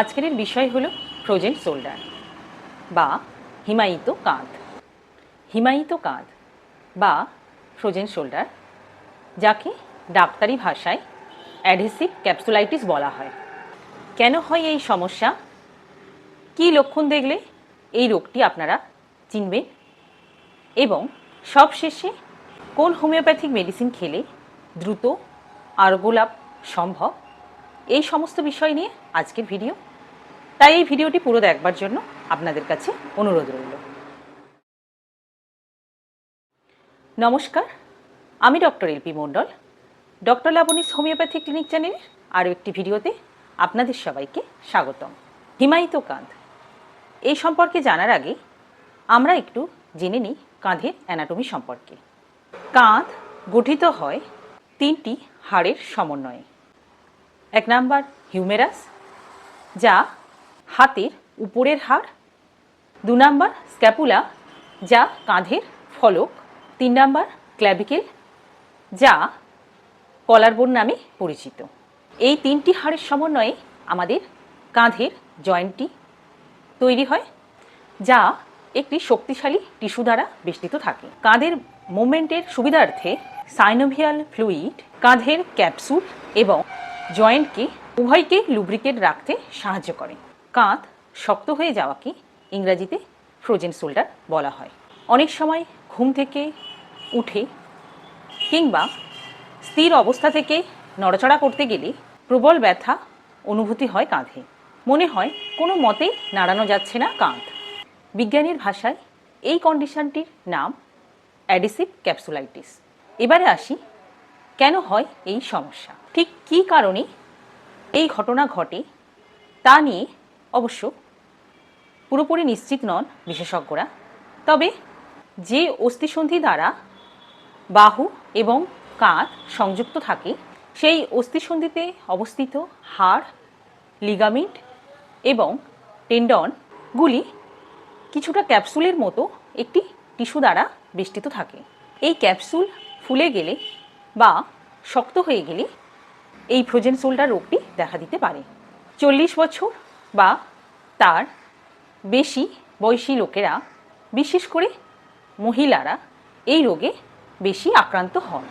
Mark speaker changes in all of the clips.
Speaker 1: আজকের বিষয় হলো ফ্রোজেন শোল্ডার বা হিমায়িত কাঁধ। হিমায়িত কাঁধ বা ফ্রোজেন শোল্ডার যাকে ডাক্তারি ভাষায় অ্যাডহেসিভ ক্যাপসুলাইটিস বলা হয়। কেন হয় এই সমস্যা? কী লক্ষণ দেখলে এই রোগটি আপনারা চিনবেন? এবং সবশেষে কোন হোমিওপ্যাথিক মেডিসিন খেলে দ্রুত আরোগ্য লাভ সম্ভব? এই সমস্ত বিষয় নিয়ে আজকের ভিডিও। তাই এই ভিডিওটি পুরো দেখবার জন্য আপনাদের কাছে অনুরোধ রইল। নমস্কার, আমি doctor L P Mondal. Doctor Labani's homeopathy clinic চ্যানেলের আরও একটি ভিডিওতে আপনাদের সবাইকে স্বাগতম। হিমায়িত কাঁধ। এই সম্পর্কে জানার আগে আমরা একটু জেনে নিই কাঁধের অ্যানাটমি সম্পর্কে। কাঁধ গঠিত হয় তিনটি হাড়ের সমন্বয়ে। এক নাম্বার হিউমেরাস যা হাতের উপরের হাড়। দু নাম্বার স্ক্যাপুলা, যা কাঁধের ফলক। তিন নাম্বার ক্ল্যাভিকেল যা কলারবোন নামে পরিচিত। এই তিনটি হাড়ের সমন্বয়ে আমাদের কাঁধের জয়েন্টটি তৈরি হয়, যা একটি শক্তিশালী টিস্যু দ্বারা বেষ্টিত থাকে। কাঁধের মুভমেন্টের সুবিধার্থে সাইনোভিয়াল ফ্লুইড কাঁধের ক্যাপসুল এবং জয়েন্টকে উভয়কে লুব্রিকেট রাখতে সাহায্য করে। কাঁধ শক্ত হয়ে যাওয়াকে ইংরাজিতে ফ্রোজেন শোল্ডার বলা হয়। অনেক সময় ঘুম থেকে উঠে কিংবা স্থির অবস্থা থেকে নড়াচড়া করতে গেলে প্রবল ব্যথা অনুভূতি হয় কাঁধে। মনে হয় কোনো মতেই নাড়ানো যাচ্ছে না কাঁধ। বিজ্ঞানীর ভাষায় এই কন্ডিশনটির নাম অ্যাডিসিভ ক্যাপসুলাইটিস এবারে আসি, কেন হয় এই সমস্যা? ঠিক কী কারণে এই ঘটনা ঘটে, তা নিয়ে অবশ্য পুরোপুরি নিশ্চিত নন বিশেষজ্ঞরা। তবে যে অস্থিসন্ধি দ্বারা বাহু এবং কাঁধ সংযুক্ত থাকে, সেই অস্থিসন্ধিতে অবস্থিত হাড়, লিগামেন্ট এবং টেন্ডনগুলি কিছুটা ক্যাপসুলের মতো একটি টিস্যু দ্বারা বেষ্টিত থাকে। এই ক্যাপসুল ফুলে গেলে বা শক্ত হয়ে গেলে এই ফ্রোজেন শোল্ডার রোগটি দেখা দিতে পারে। চল্লিশ বছর বা তার বেশি বয়সী লোকেরা, বিশেষ করে মহিলারা, এই রোগে বেশি আক্রান্ত হন।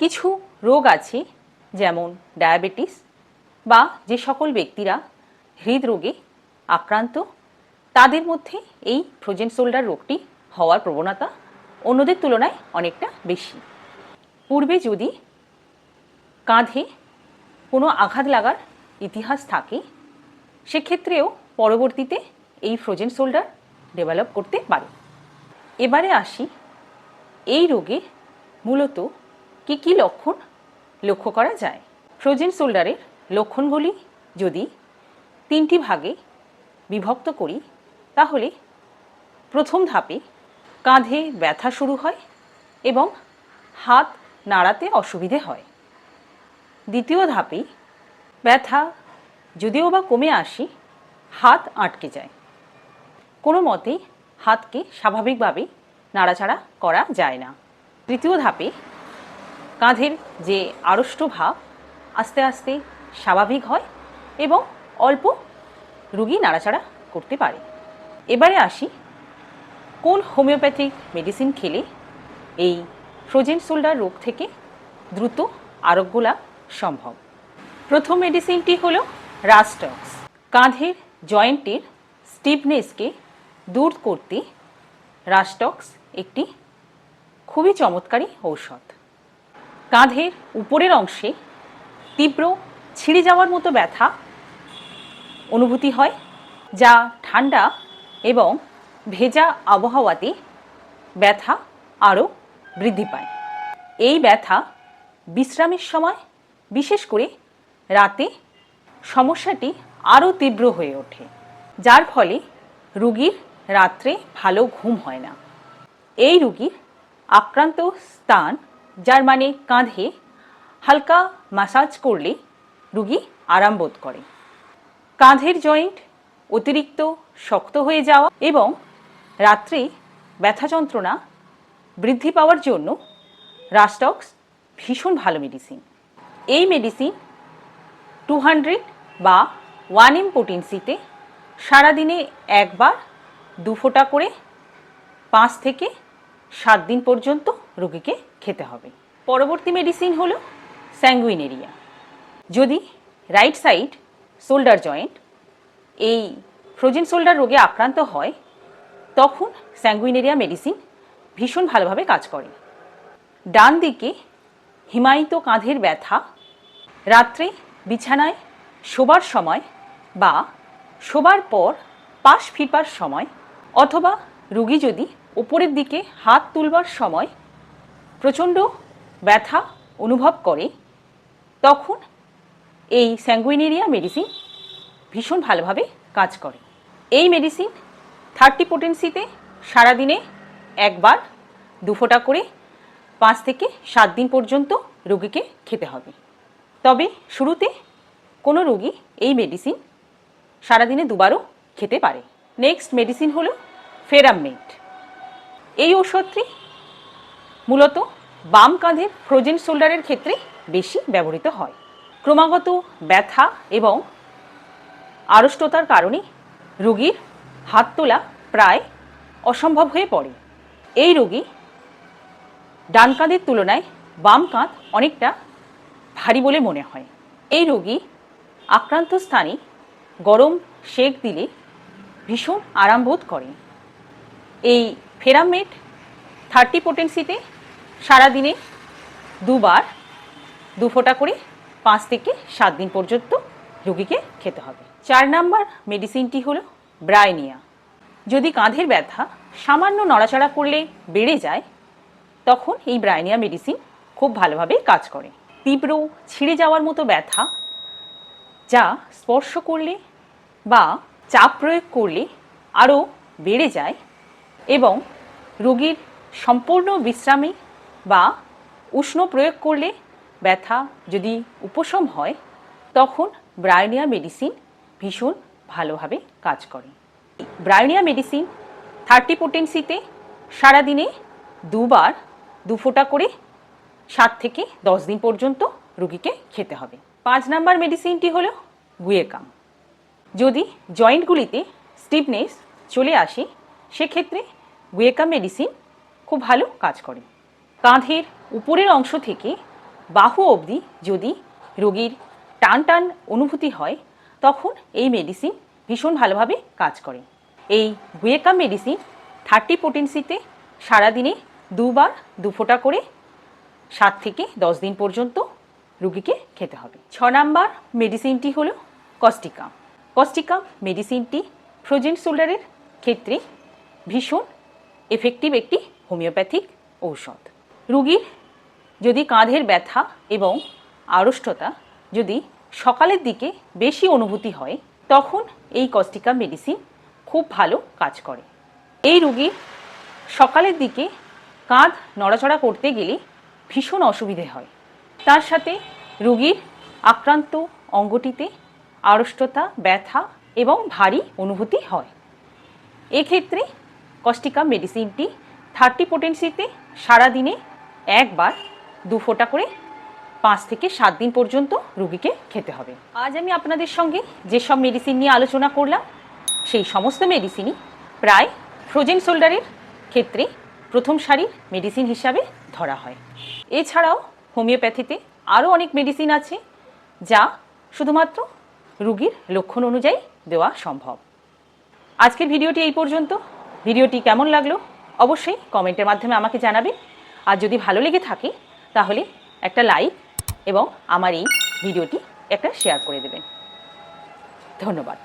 Speaker 1: কিছু রোগ আছে, যেমন ডায়াবেটিস বা যে সকল ব্যক্তিরা হৃদরোগে আক্রান্ত, তাদের মধ্যে এই ফ্রোজেন শোল্ডার রোগটি হওয়ার প্রবণতা অন্যদের তুলনায় অনেকটা বেশি। পূর্বে যদি কাঁধে কোনো আঘাত লাগার ইতিহাস থাকে, সেক্ষেত্রেও পরবর্তীতে এই ফ্রোজেন শোল্ডার ডেভেলপ করতে পারে। এবারে আসি এই রোগে মূলত কি কি লক্ষণ লক্ষ্য করা যায়। ফ্রোজেন শোল্ডারের লক্ষণগুলি যদি তিনটি ভাগে বিভক্ত করি, তাহলে প্রথম ধাপে কাঁধে ব্যথা শুরু হয় এবং হাত নাড়াতে অসুবিধে হয়। দ্বিতীয় ধাপে ব্যথা, যদিও বা কমে আসি, হাত আটকে যায়। কোনো মতেই হাতকে স্বাভাবিকভাবে নাড়াচাড়া করা যায় না। তৃতীয় ধাপে কাঁধের যে আড়ষ্ট ভাব, আস্তে আস্তে স্বাভাবিক হয় এবং অল্প রুগী নাড়াচাড়া করতে পারে। এবারে আসি, কোন হোমিওপ্যাথিক মেডিসিন খেলে এই ফ্রোজেন শোল্ডার রোগ থেকে দ্রুত আরোগ্য লাভ সম্ভব। প্রথম মেডিসিনটি হলো রাস্টক্স কাঁধের জয়েন্টের স্টিফনেসকে দূর করতে রাস্টক্স একটি খুবই চমৎকারী ঔষধ। কাঁধের উপরের অংশে তীব্র ছিঁড়ে যাওয়ার মতো ব্যথা অনুভূতি হয়, যা ঠান্ডা এবং ভেজা আবহাওয়াতে ব্যথা আরও বৃদ্ধি পায়। এই ব্যথা বিশ্রামের সময় বিশেষ করে রাতে সমস্যাটি আরও তীব্র হয়ে ওঠে, যার ফলে রুগীর রাত্রে ভালো ঘুম হয় না। এই রুগীর আক্রান্ত স্থান, যার মানে কাঁধে হালকা মাসাজ করলে রুগী আরাম বোধ করে। কাঁধের জয়েন্ট অতিরিক্ত শক্ত হয়ে যাওয়া এবং রাত্রে ব্যথা যন্ত্রণা বৃদ্ধি পাওয়ার জন্য রাস্টক্স ভীষণ ভালো মেডিসিন এই মেডিসিন টু হান্ড্রেড বা ওয়ান এম পোটেন্সিতে সারাদিনে একবার দু ফোঁটা করে পাঁচ থেকে সাত দিন পর্যন্ত রোগীকে খেতে হবে। পরবর্তী মেডিসিন হলো স্যাঙ্গুইনেরিয়া যদি রাইট সাইড শোল্ডার জয়েন্ট এই ফ্রোজেন শোল্ডার রোগে আক্রান্ত হয়, তখন স্যাঙ্গুইনেরিয়া মেডিসিন ভীষণ ভালোভাবে কাজ করে। ডান দিকে হিমায়িত কাঁধের ব্যথা রাত্রে, বিছানায়, শোবার সময় বা শোবার পর পাশ ফিরবার সময় অথবা রুগী যদি ওপরের দিকে হাত তুলবার সময় প্রচণ্ড ব্যথা অনুভব করে, তখন এই স্যাঙ্গুইনেরিয়া মেডিসিন ভীষণ ভালোভাবে কাজ করে। এই মেডিসিন থার্টি পোটেন্সিতে সারাদিনে একবার দু ফোঁটা করে পাঁচ থেকে সাত দিন পর্যন্ত রোগীকে খেতে হবে। তবে শুরুতে কোনো রোগী এই মেডিসিন সারাদিনে দুবারও খেতে পারে। নেক্সট মেডিসিন হলো ফেরামমেট এই ওষুধটি মূলত বাম কাঁধের ফ্রোজেন শোল্ডারের ক্ষেত্রে বেশি ব্যবহৃত হয়। ক্রমাগত ব্যথা এবং আড়ষ্টতার কারণে রোগীর হাত তোলা প্রায় অসম্ভব হয়ে পড়ে। এই রোগী ডান কাঁধের তুলনায় বাম কাঁধ অনেকটা ভারী বলে মনে হয়। এই রোগী আক্রান্ত স্থানে গরম সেক দিলে ভীষণ আরাম বোধ করে এই ফেরামেট থার্টি পোটেন্সিতে সারাদিনে দুবার, দু ফোঁটা করে পাঁচ থেকে সাত দিন পর্যন্ত রোগীকে খেতে হবে। চার নাম্বার মেডিসিনটি হলো ব্রাইনিয়া। যদি কাঁধের ব্যথা সামান্য নড়াচড়া করলে বেড়ে যায়, তখন এই ব্রাইনিয়া মেডিসিন খুব ভালোভাবে কাজ করে। তীব্র, ছিঁড়ে যাওয়ার মতো ব্যথা, যা স্পর্শ করলে বা চাপ প্রয়োগ করলে আরও বেড়ে যায় এবং রোগীর সম্পূর্ণ বিশ্রামে বা উষ্ণ প্রয়োগ করলে ব্যথা যদি উপশম হয়, তখন ব্রায়োনিয়া মেডিসিন ভীষণ ভালোভাবে কাজ করে। ব্রায়োনিয়া মেডিসিন থার্টি পোটেন্সিতে সারাদিনে দুবার দু ফোঁটা করে সাত থেকে দশ দিন পর্যন্ত রুগীকে খেতে হবে। পাঁচ নাম্বার মেডিসিনটি হলো গুয়েকাম। যদি জয়েন্টগুলিতে স্টিফনেস চলে আসে, সেক্ষেত্রে গুয়েকাম মেডিসিন খুব ভালো কাজ করে। কাঁধের উপরের অংশ থেকে বাহু অবধি যদি রোগীর টান টান অনুভূতি হয়, তখন এই মেডিসিন ভীষণ ভালোভাবে কাজ করে। এই গুয়েকাম মেডিসিন থার্টি পোটেন্সিতে সারাদিনে দুবার দু ফোঁটা করে সাত থেকে দশ দিন পর্যন্ত রুগীকে খেতে হবে। ছ নাম্বার মেডিসিনটি হলো কস্টিকাম কস্টিকাম মেডিসিনটি ফ্রোজেন শোল্ডারের ক্ষেত্রে ভীষণ এফেক্টিভ একটি হোমিওপ্যাথিক ঔষধ। রুগীর যদি কাঁধের ব্যথা এবং আড়ষ্টতা যদি সকালের দিকে বেশি অনুভূতি হয়, তখন এই কস্টিকা মেডিসিন খুব ভালো কাজ করে। এই রুগীর সকালের দিকে কাঁধ নড়াচড়া করতে গেলে ভীষণ অসুবিধে হয়। তার সাথে রুগীর আক্রান্ত অঙ্গটিতে আড়ষ্টতা, ব্যথা এবং ভারী অনুভূতি হয়। এক্ষেত্রে কস্টিকা মেডিসিনটি থার্টি পোটেন্সিতে সারাদিনে একবার দু ফোঁটা করে পাঁচ থেকে সাত দিন পর্যন্ত রুগীকে খেতে হবে। আজ আমি আপনাদের সঙ্গে যেসব মেডিসিন নিয়ে আলোচনা করলাম, সেই সমস্ত মেডিসিনই প্রায় ফ্রোজেন শোল্ডারের ক্ষেত্রে প্রথম সারির মেডিসিন হিসাবে ধরা হয়। এছাড়াও হোমিওপ্যাথিতে আরও অনেক মেডিসিন আছে, যা শুধুমাত্র রুগীর লক্ষণ অনুযায়ী দেওয়া সম্ভব। আজকের ভিডিওটি এই পর্যন্ত। ভিডিওটি কেমন লাগল অবশ্যই কমেন্টের মাধ্যমে আমাকে জানাবেন। আর যদি ভালো লেগে থাকে, তাহলে একটা লাইক এবং আমার এই ভিডিওটি একটা শেয়ার করে দেবেন। ধন্যবাদ।